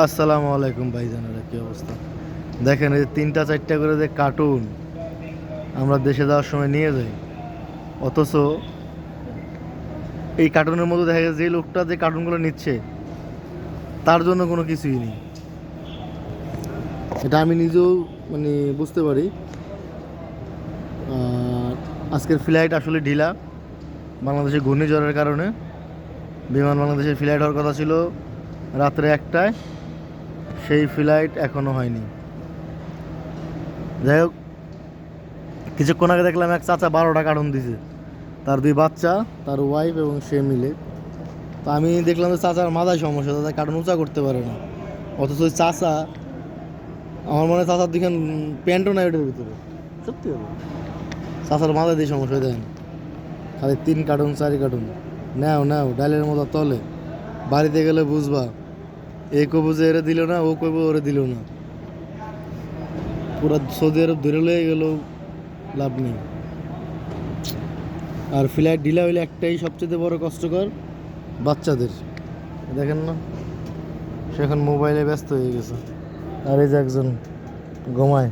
আসসালামু আলাইকুম ভাইজানেরা, কি অবস্থা? দেখেন এই যে তিনটা চারটা করে যে কার্টুন আমরা দেশে যাওয়ার সময় নিয়ে যাই, অথচ এই কার্টুনের মধ্যে দেখা গেছে যে লোকটা যে কার্টুনগুলো নিচ্ছে, তার জন্য কোনো কিছুই নেই। এটা আমি নিজেও মানে বুঝতে পারি। আজকের ফ্লাইট আসলে ঢিলা, বাংলাদেশে ঘূর্ণিঝড়ের কারণে। বিমান বাংলাদেশের ফ্লাইট হওয়ার কথা ছিল রাত্রে একটায়। সেই ফ্লাইট এখনও হয়নি। যাই হোক, কিছুক্ষণ আগে দেখলাম এক চাচা বারোটা কার্টুন দিছে। তার দুই বাচ্চা, তার ওয়াইফ এবং সে মিলে। তো আমি দেখলাম যে চাচার মাথায় সমস্যা দাদা কার্টুন উঁচা করতে পারে না। অথচ ওই চাচা, আমার মনে হয় চাচার দিকে প্যান্টও নাই ওটার ভিতরে। সত্যি হবে চাচার মাথায় দিয়ে সমস্যা দেখেন খালি তিন কার্টুন, চারি কার্টুন। নাও নাও, ডালের মতো তলে। বাড়িতে গেলে বুঝবা এ কবু যে এরে দিল না, ও কইব ওরে দিল না। পুরো সৌদি আরব ধরে লয়ে গেল, লাভ নেই। আর ফ্লাইট ঢিলা হইলে একটাই সবচেয়ে বড় কষ্টকর, বাচ্চাদের। দেখেন না, সে এখন মোবাইলে ব্যস্ত হয়ে গেছে। আর এই যে একজন ঘুমায়।